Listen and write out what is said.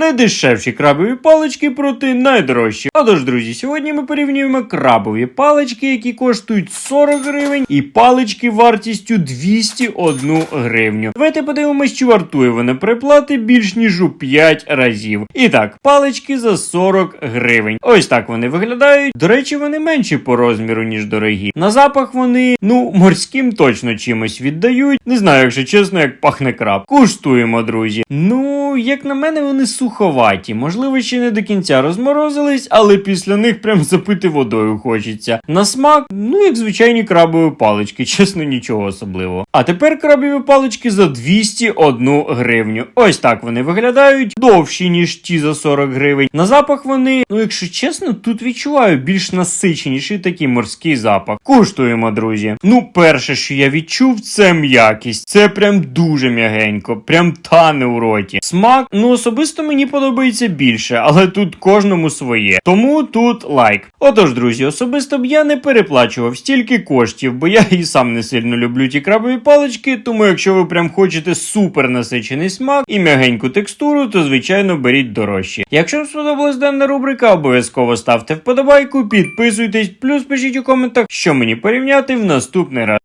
найдешевші крабові палички проти найдорожчі. Отож, друзі, сьогодні ми порівнюємо крабові палички, які коштують 40 гривень, і палички вартістю 201 гривню. Давайте подивимось, чи вартує вона приплати більш ніж у 5 разів. І так, палички за 40 гривень. Ось так вони виглядають. До речі, вони менші по розміру, ніж дорогі. На запах вони, ну, морським точно чимось віддають. Не знаю, якщо чесно, як пахне краб. Куштуємо, друзі. Ну, як на мене, вони суховаті. Можливо, ще не до кінця розморозились, але після них прям запити водою хочеться. На смак, ну як звичайні крабові палички, чесно, нічого особливого. А тепер крабові палички за 201 гривню. Ось так вони виглядають довші, ніж ті за 40 гривень. На запах вони, ну якщо чесно, тут відчуваю більш насиченіший такий морський запах. Куштуємо, друзі. Ну, перше, що я відчув, це м'якість. Це прям дуже м'ягенько, прям тане у роті. Смак, ну особисто мені подобається більше, але тут кожному своє. Тому тут лайк. Отож, друзі, особисто б я не переплачував стільки коштів, бо я і сам не сильно люблю ті крабові палички. Тому, якщо ви прям хочете супер насичений смак і м'ягеньку текстуру, то звичайно беріть дорожче. Якщо вам сподобалась дана рубрика, обов'язково ставте вподобайку, підписуйтесь, плюс пишіть у коментах, що мені порівняти в наступний раз.